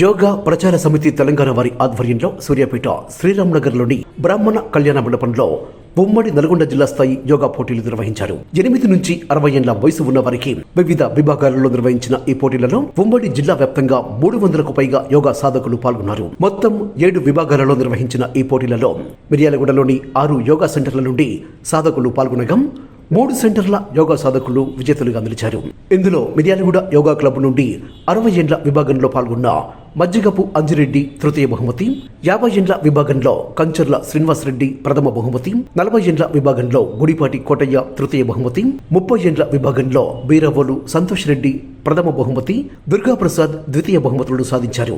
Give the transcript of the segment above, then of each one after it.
యోగా ప్రచార సమితి తెలంగాణ వారి ఆధ్వర్యంలో సూర్యాపేట శ్రీరామ్నగర్లోని బ్రాహ్మణ కళ్యాణ మండపంలో ఉమ్మడి నల్గొండ జిల్లా స్థాయి యోగా పోటీలు నిర్వహించారు. ఎనిమిది నుంచి అరవై ఏళ్ళ వయసు ఉన్న వారికి వివిధ విభాగాలలో నిర్వహించిన ఈ పోటీలలో ఉమ్మడి జిల్లా వ్యాప్తంగా మూడు వందలకు పైగా యోగా సాధకులు పాల్గొన్నారు. మొత్తం ఏడు విభాగాలలో నిర్వహించిన ఈ పోటీలలో మిర్యాలగూడలోని ఆరు యోగా సెంటర్ల నుండి సాధకులు పాల్గొనగా మూడు సెంటర్ల యోగా సాధకులు విజేతలుగా నిలిచారు. ఇందులో మిర్యాలగూడ యోగా క్లబ్ నుండి అరవై ఏండ్ల విభాగంలో పాల్గొన్న మజ్జిగపు అంజిరెడ్డి తృతీయ బహుమతి యాభై ఏండ్ల విభాగంలో కంచర్ల శ్రీనివాసరెడ్డి ప్రథమ బహుమతి నలభై ఏండ్ల విభాగంలో గుడిపాటి కోటయ్య తృతీయ బహుమతి ముప్పై ఏండ్ల విభాగంలో బీరవోలు సంతోష్ రెడ్డి ప్రథమ బహుమతి దుర్గాప్రసాద్ ద్వితీయ బహుమతులను సాధించారు.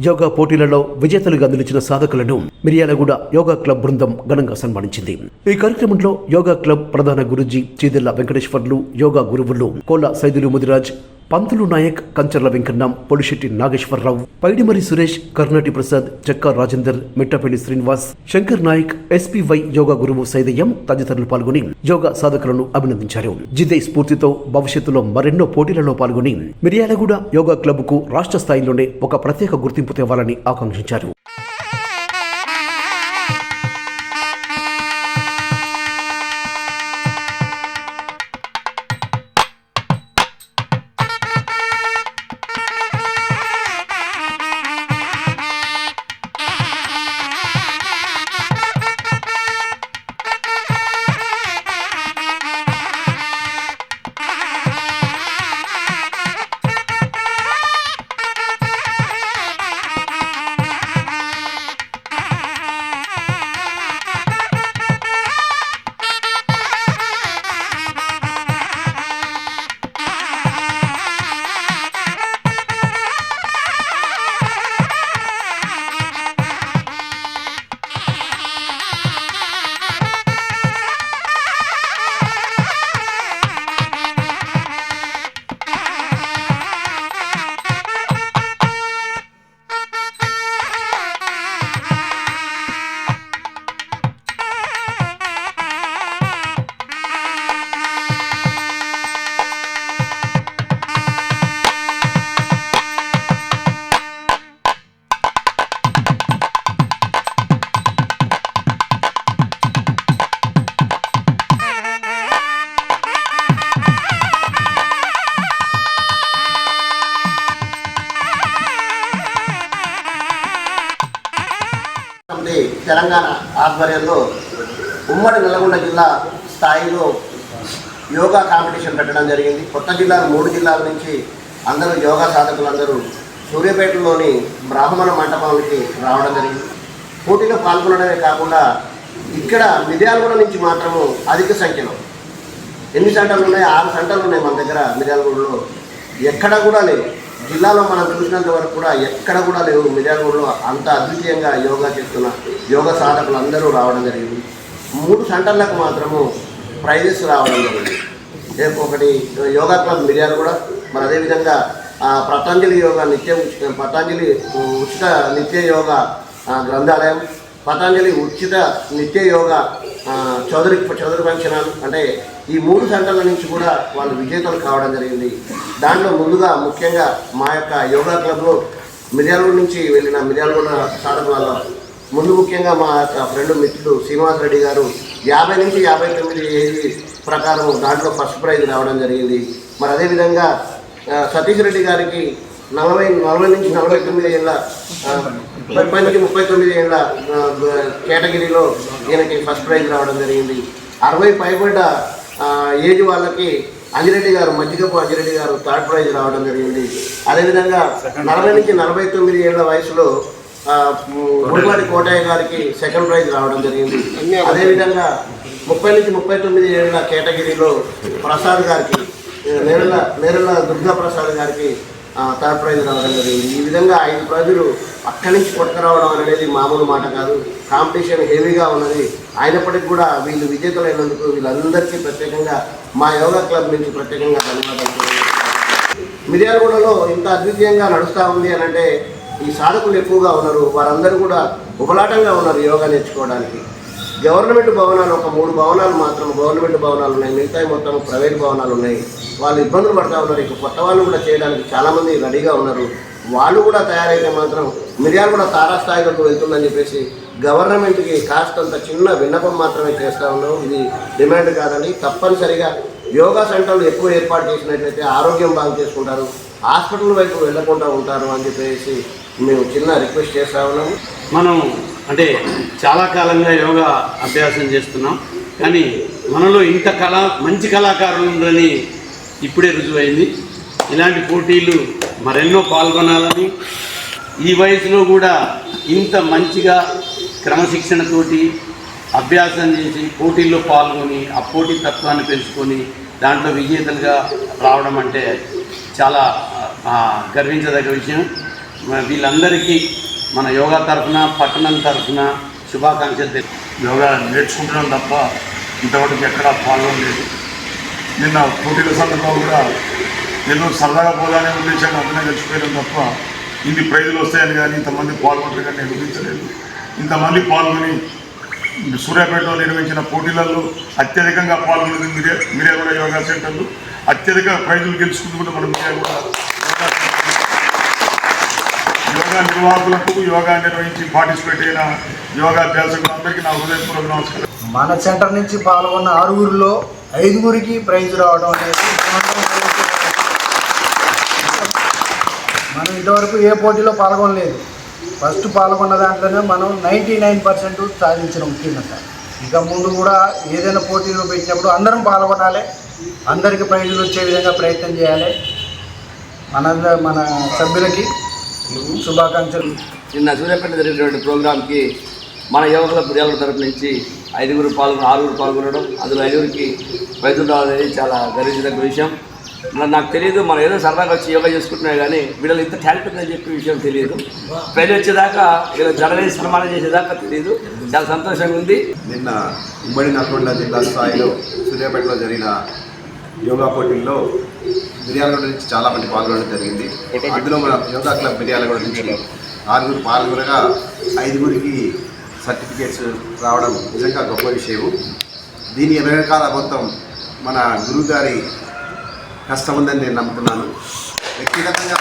యోగా పోటీలలో విజేతలుగా నిలిచిన సాధకులను మిర్యాలగూడ యోగా క్లబ్ బృందం ఘనంగా సన్మానించింది. ఈ కార్యక్రమంలో యోగా క్లబ్ ప్రధాన గురుజీ చీదిల్ల వెంకటేశ్వర్లు యోగా గురువులు కోల సైదులు ముదిరాజ్ పంతులు నాయక్ కంచర్ల వెంకన్నం పొలిశెట్టి నాగేశ్వరరావు పైడిమరి సురేష్ కర్ణాటి ప్రసాద్ చక్కా రాజేందర్ మిట్టపల్లి శ్రీనివాస్ శంకర్ నాయక్ ఎస్పీవై యోగా గురువు సైదయ్యం తదితరులు పాల్గొని యోగా సాధకులను అభినందించారు. జిదే స్ఫూర్తితో భవిష్యత్తులో మరెన్నో పోటీలలో పాల్గొని మిర్యాలగూడ యోగా క్లబ్కు రాష్ట్ర స్థాయిలోనే ఒక ప్రత్యేక గుర్తింపు తేవాలని ఆకాంక్షించారు. ఆధ్వర్యంలో ఉమ్మడి నల్గొండ జిల్లా స్థాయిలో యోగా కాంపిటీషన్ పెట్టడం జరిగింది. కొత్త జిల్లాలు మూడు జిల్లాల నుంచి అందరూ యోగా సాధకులందరూ సూర్యాపేటలోని బ్రాహ్మణ మంటపానికి రావడం జరిగింది. పోటీలో పాల్గొనడమే కాకుండా ఇక్కడ మిర్యాలగూడ నుంచి మాత్రము అధిక సంఖ్యలో. ఎన్ని సెంటర్లు ఉన్నాయి? ఆరు సెంటర్లు ఉన్నాయి మన దగ్గర మిర్యాలగూడలో. ఎక్కడ కూడా లేవు. జిల్లాలో మనం చూసినంత వరకు కూడా ఎక్కడ కూడా లేవు. మిర్యాలగూడలో అంత అద్వితీయంగా యోగా చేస్తున్న యోగ సాధకులు అందరూ రావడం జరిగింది. మూడు సెంటర్లకు మాత్రము ప్రైజెస్ రావడం జరిగింది. రేపు ఒకటి యోగా క్లబ్ మిర్యాలగూడ మరి అదేవిధంగా పతంజలి యోగా నిత్య ఉచిత పతంజలి ఉచిత నిత్య యోగా గ్రంథాలయం పతంజలి ఉచిత నిత్య యోగా చౌదరి చౌదరి ఫంక్షన్ అంటే ఈ మూడు సెంటర్ల నుంచి కూడా వాళ్ళు విజేతలు కావడం జరిగింది. దాంట్లో ముందుగా ముఖ్యంగా మా యొక్క యోగా క్లబ్లో మిర్యాలగూడ నుంచి వెళ్ళిన మిర్యాలగూడ సాధకులలో ముందు ముఖ్యంగా మా యొక్క ఫ్రెండ్ మిత్రుడు శ్రీనివాస్ రెడ్డి గారు యాభై నుంచి యాభై తొమ్మిది ఏజీ ప్రకారం దాంట్లో ఫస్ట్ ప్రైజ్ రావడం జరిగింది. మరి అదేవిధంగా సతీష్ రెడ్డి గారికి నలభై నలభై నుంచి నలభై తొమ్మిది ఏళ్ళ ముప్పై నుంచి ముప్పై తొమ్మిది ఏళ్ళ కేటగిరీలో ఈయనకి ఫస్ట్ ప్రైజ్ రావడం జరిగింది. అరవై పైబడ్డ ఏజ్ వాళ్ళకి అంజిరెడ్డి గారు మజ్జిగపు అంజిరెడ్డి గారు థర్డ్ ప్రైజ్ రావడం జరిగింది. అదేవిధంగా నలభై నుంచి నలభై తొమ్మిది ఏళ్ళ వయసులో ఆ, ముడివాడి కోటయ్య గారికి సెకండ్ ప్రైజ్ రావడం జరిగింది. అదేవిధంగా ముప్పై నుంచి ముప్పై తొమ్మిది ఏళ్ళ కేటగిరీలో ప్రసాద్ గారికి నేరల నేరల దుర్గా ప్రసాద్ గారికి థర్డ్ ప్రైజ్ రావడం జరిగింది. ఈ విధంగా ఐదు ప్రైజులు అక్కడి నుంచి కొట్టుకురావడం అనేది మామూలు మాట కాదు. కాంపిటీషన్ హెవీగా ఉన్నది. అయినప్పటికీ కూడా వీళ్ళు విజేతలైనందుకు వీళ్ళందరికీ ప్రత్యేకంగా మా యోగా క్లబ్ నుంచి ప్రత్యేకంగా ధన్యవాదాలు మిర్యాలగూడలో ఇంత అద్వితీయంగా నడుస్తూ ఉంది అని అంటే ఈ సాధకులు ఎక్కువగా ఉన్నారు. వారందరూ కూడా ఉపలాటంగా ఉన్నారు యోగా నేర్చుకోవడానికి. గవర్నమెంట్ భవనాలు ఒక మూడు భవనాలు మాత్రం గవర్నమెంట్ భవనాలు ఉన్నాయి. మిగతా మొత్తం ప్రైవేట్ భవనాలు ఉన్నాయి. వాళ్ళు ఇబ్బందులు పడతా ఉన్నారు. ఇక కొత్త వాళ్ళు కూడా చేయడానికి చాలామంది రెడీగా ఉన్నారు. వాళ్ళు కూడా తయారైతే మాత్రం మిర్యాలు కూడా తారాస్థాయిలకు వెళ్తుందని చెప్పేసి గవర్నమెంట్కి కాస్తంత చిన్న విన్నపం మాత్రమే చేస్తూ ఉన్నాం. ఇది డిమాండ్ కాదని తప్పనిసరిగా యోగా సెంటర్లు ఎక్కువ ఏర్పాటు చేసినట్లయితే ఆరోగ్యం బాగా చేసుకుంటారు. హాస్పిటల్ వైపు వెళ్ళకుండా ఉంటారు అని చెప్పేసి మేము చిన్న రిక్వెస్ట్ చేస్తా ఉన్నాము మనం అంటే చాలా కాలంగా యోగా అభ్యాసం చేస్తున్నాం. కానీ మనలో ఇంత కళా మంచి కళాకారులు ఉందని ఇప్పుడే రుజువైంది. ఇలాంటి పోటీలు మరెన్నో పాల్గొనాలని ఈ వయసులో కూడా ఇంత మంచిగా క్రమశిక్షణతోటి అభ్యాసం చేసి పోటీల్లో పాల్గొని ఆ పోటీ తత్వాన్ని పెంచుకొని దాంట్లో విజేతలుగా రావడం అంటే చాలా గర్వించదగ్గ విషయం. వీళ్ళందరికీ మన యోగా తరఫున పట్టణం తరఫున శుభాకాంక్షలు యోగా నేర్చుకుంటున్నాం తప్ప ఇంతవరకు ఎక్కడా పాల్గొనలేదు నిన్న పోటీల సందర్భంలో కూడా నేను సరదాగా పోదానే ఉద్దేశాన్ని అందరినీ గడిచిపోయాం తప్ప ఇన్ని ప్రైజులు వస్తాయని కానీ ఇంతమంది పాల్గొంటారు కానీ నేను ఊహించలేదు. ఇంతమంది పాల్గొని సూర్యాపేటలో నిర్వహించిన పోటీలలో అత్యధికంగా పాల్గొన్నది మీరే మీరే కూడా యోగా సెంటర్లు. అత్యధిక ప్రైజులు గెలుచుకుంటూ కూడా మనం మీరే కూడా. నిర్వాహకులకు యోగా నిర్వహించి పార్టిసిపేట్ అయిన యోగా అభ్యాసకులందరికీ నా హృదయపూర్వక నమస్కారం. మన సెంటర్ నుంచి పాల్గొన్న ఆరుగురిలో ఐదుగురికి ప్రైజ్ రావడం అనేది మనం ఇంతవరకు ఏ పోటీలో పాల్గొనలేదు. ఫస్ట్ పాల్గొన్న దాంట్లోనే మనం నైంటీ నైన్ పర్సెంట్ సాధించిన ముఖ్యంగా ఇక ముందు కూడా ఏదైనా పోటీలో పెట్టినప్పుడు అందరం పాల్గొనాలి. అందరికీ ప్రైజులు వచ్చే విధంగా ప్రయత్నం చేయాలి. మన మన సభ్యులకి శుభాకాంక్షలు. నిన్న సూర్యాపేట జరిగినటువంటి ప్రోగ్రామ్కి మన యువకుల ప్రజల తరపు నుంచి ఐదుగురు పాల్గొన ఆరుగురు పాల్గొనడం అందులో ఐదుగురికి వైద్యులు రావడం అనేది చాలా గర్వించదగ్గ విషయం. నాకు తెలియదు మనం ఏదో సరదాగా వచ్చి యోగా చేసుకుంటున్నా కానీ వీళ్ళకి ఇంత టాలెంట్ ఉందని చెప్పే విషయం తెలియదు. ప్రజలు వచ్చేదాకా వీళ్ళ జడవేసి సన్మానం చేసేదాకా తెలియదు. చాలా సంతోషంగా ఉంది. నిన్న ఉమ్మడి నల్గొండ జిల్లా స్థాయిలో సూర్యాపేటలో జరిగిన యోగా పోటీల్లో మిర్యాలగూడ నుంచి చాలా మంది పాల్గొనడం జరిగింది. అందులో మన యోగా క్లబ్ మిర్యాలగూడ నుంచి ఆరుగురు పాల్గొనగా ఐదుగురికి సర్టిఫికేట్స్ రావడం నిజంగా గొప్ప విషయం దీని వెనకాల మొత్తం మన గురువు గారి కష్టం ఉందని నేను నమ్ముతున్నాను. వ్యక్తిగతంగా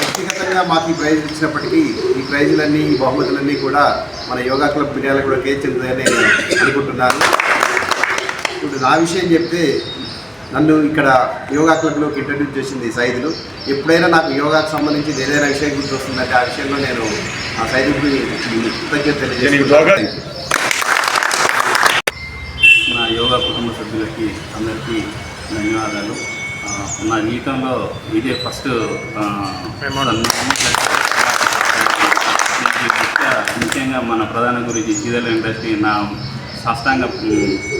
వ్యక్తిగతంగా మాకు ఈ ప్రైజ్ ఇచ్చినప్పటికీ ఈ ప్రైజులన్నీ ఈ బహుమతులన్నీ కూడా మన యోగా క్లబ్ మిర్యాలగూడకే కూడా చెందుతాయని నేను అనుకుంటున్నాను. ఇప్పుడు నా విషయం చెప్తే నన్ను ఇక్కడ యోగా క్లబ్లోకి ఇంట్రడ్యూస్ చేసింది సైదులు. ఎప్పుడైనా నాకు యోగాకు సంబంధించి ఏదైనా విషయం గురించి వస్తుందంటే ఆ విషయంలో నేను ఆ సైదుకి కృతజ్ఞత నా యోగా కుటుంబ సభ్యులకి అందరికీ ధన్యవాదాలు. ఆ, నా జీవితంలో ఇదే ఫస్ట్ ముఖ్యంగా మన ప్రధాన గురించి చీదల ఇండస్ట్రీ నా సాష్టాంగ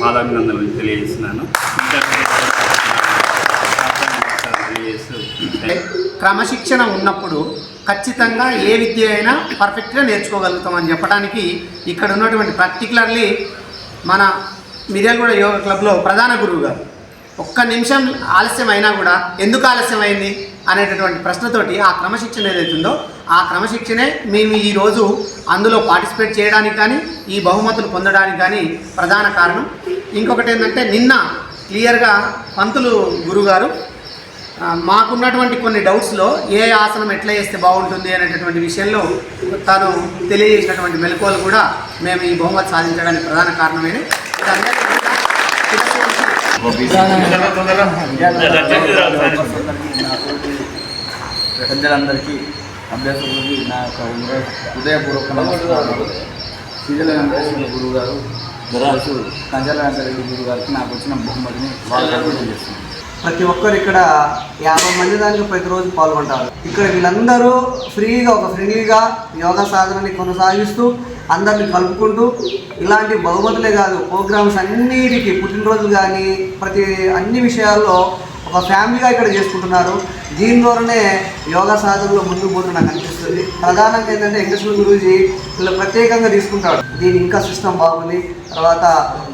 పాదాభినందనలు తెలియజేస్తున్నాను. క్రమశిక్షణ ఉన్నప్పుడు ఖచ్చితంగా ఏ విద్య అయినా పర్ఫెక్ట్గా నేర్చుకోగలుగుతామని చెప్పడానికి ఇక్కడ ఉన్నటువంటి పర్టికులర్లీ మన మిర్యాలగూడ యోగా క్లబ్లో ప్రధాన గురువు గారు. ఒక్క నిమిషం ఆలస్యం అయినా కూడా ఎందుకు ఆలస్యం అయింది అనేటటువంటి ప్రశ్నతోటి ఆ క్రమశిక్షణ ఏదైతుందో ఆ క్రమశిక్షణే మేము ఈరోజు అందులో పార్టిసిపేట్ చేయడానికి కానీ ఈ బహుమతులు పొందడానికి కానీ ప్రధాన కారణం. ఇంకొకటి ఏంటంటే నిన్న క్లియర్గా పంతులు గురుగారు మాకున్నటువంటి కొన్ని డౌట్స్లో ఏ ఆసనం ఎట్లా చేస్తే బాగుంటుంది అనేటటువంటి విషయంలో తాను తెలియజేసినటువంటి మెలకువలు కూడా మేము ఈ బహుమతి సాధించడానికి ప్రధాన కారణమైన పెద్దలందరికీ అభ్యాసకులకి నా యొక్క హృదయ- హృదయపూర్వక నమస్కారాలు. శ్రీజల వెంకటేశ్వర గురువు గారు కంజల వెంకటరెడ్డి గురువు గారికి నాకు వచ్చిన బహుమతిని వాళ్ళు చేస్తున్నాను. ప్రతి ఒక్కరు ఇక్కడ యాభై మంది దానికి ప్రతిరోజు పాల్గొంటారు. ఇక్కడ వీళ్ళందరూ ఫ్రీగా ఒక ఫ్రెండ్లీగా యోగా సాధనని కొనసాగిస్తూ అందరిని కలుపుకుంటూ ఇలాంటి బహుమతులే కాదు ప్రోగ్రామ్స్ అన్నిటికీ పుట్టినరోజులు కానీ ప్రతి అన్ని విషయాల్లో ఒక ఫ్యామిలీగా ఇక్కడ చేసుకుంటున్నారు. దీని ద్వారానే యోగా సాధనలో ముందుకు పోతున్న నాకు అనిపిస్తుంది ప్రధానంగా ఏంటంటే వెంకటేశ్వర గురూజీ ఇలా ప్రత్యేకంగా తీసుకుంటాడు. దీని ఇంకా సిస్టమ్ బాగుంది. తర్వాత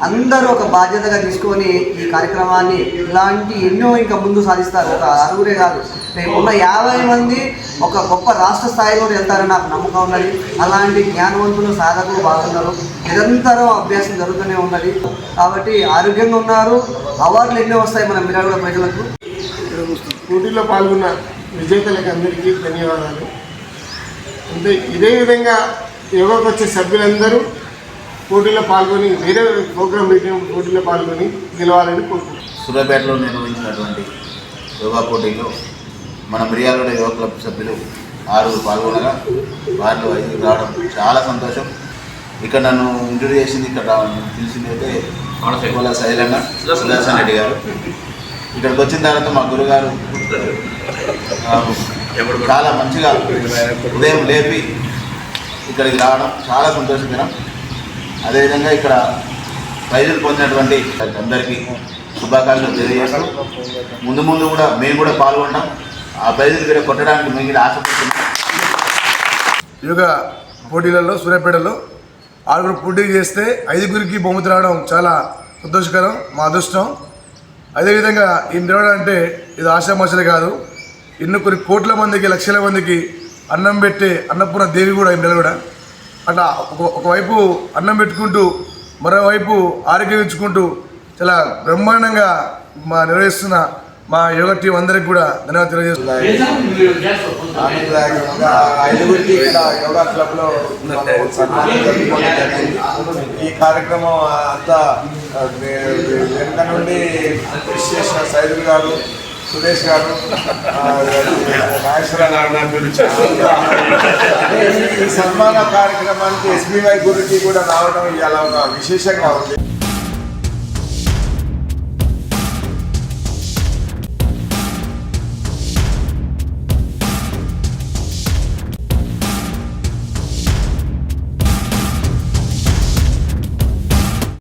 అందరూ ఒక బాధ్యతగా తీసుకొని ఈ కార్యక్రమాన్ని ఇలాంటి ఎన్నో ఇంకా ముందు సాధిస్తారు. ఒక అరుగురే కాదు. రేపు ఉన్న యాభై మంది ఒక గొప్ప రాష్ట్ర స్థాయిలో వెళ్తారని నాకు నమ్మకం ఉన్నది. అలాంటి జ్ఞానవంతులు సాధకులు బాగున్నారు. నిరంతరం అభ్యాసం జరుగుతూనే ఉన్నది. కాబట్టి ఆరోగ్యంగా ఉన్నారు. అవార్డులు ఎన్నో వస్తాయి మన మిరాగూడ ప్రజలకు. పోటీలో పాల్గొన్న విజేతలకు అందరికీ ధన్యవాదాలు. అంటే ఇదే విధంగా యోగాకు వచ్చే సభ్యులందరూ పోటీలో పాల్గొని వేరే ప్రోగ్రామ్ మీటింగ్ పోటీలో పాల్గొని గెలవాలని కోరుకుంటున్నాను సూర్యాపేటలో నిర్వహించినటువంటి యోగా పోటీలో మన మిర్యాలగూడ యోగా క్లబ్ సభ్యులు ఆరుగురు పాల్గొనగా వారిలో ఐదుగురు రావడం చాలా సంతోషం. ఇక్కడ నన్ను ఇంటర్వ్యూ చేసింది ఇక్కడ తెలిసింది అయితే వాళ్ళ శైలంగా సుదర్శన్ రెడ్డి గారు. ఇక్కడికి వచ్చిన తర్వాత మా గురుగారు చాలా మంచిగా ఉదయం లేపి ఇక్కడికి రావడం చాలా సంతోషకరం. అదేవిధంగా ఇక్కడ ప్రైజులు పొందినటువంటి అందరికీ శుభాకాంక్షలు తెలియజేస్తూ ముందు ముందు కూడా మేము కూడా పాల్గొన్నాం ఆ ప్రైజులు కూడా కొట్టడానికి మిగిలిన ఆశపడుతున్నాం. యోగా పోటీలలో సూర్యాపేటలో ఆరుగురు పోటీ చేస్తే ఐదుగురికి బహుమతి రావడం చాలా సంతోషకరం మా అదృష్టం. అదేవిధంగా ఈ నిలవడం అంటే ఇది ఆశామాషలు కాదు. ఎన్నో కొన్ని కోట్ల మందికి లక్షల మందికి అన్నం పెట్టే అన్నపూర్ణ దేవి కూడా ఈ నిలవడం. అట్లా ఒక ఒకవైపు అన్నం పెట్టుకుంటూ మరోవైపు ఆరోగ్యం ఇచ్చుకుంటూ చాలా బ్రహ్మాండంగా మా నిర్వహిస్తున్న మా యోగా టీం అందరికి కూడా ధన్యవాదాలు తెలియజేస్తున్నాను. సన్మానం ఈ కార్యక్రమం అంతా వెనుక నుండి కృషి చేసిన సైదుల్ గారు సురేష్ గారు నాగేశ్వర నాగేశ్వరరావు గారు ఈ సన్మాన కార్యక్రమానికి ఎస్బీవై గురించి కూడా రావడం ఇవాళ ఒక విశేషంగా ఉంది.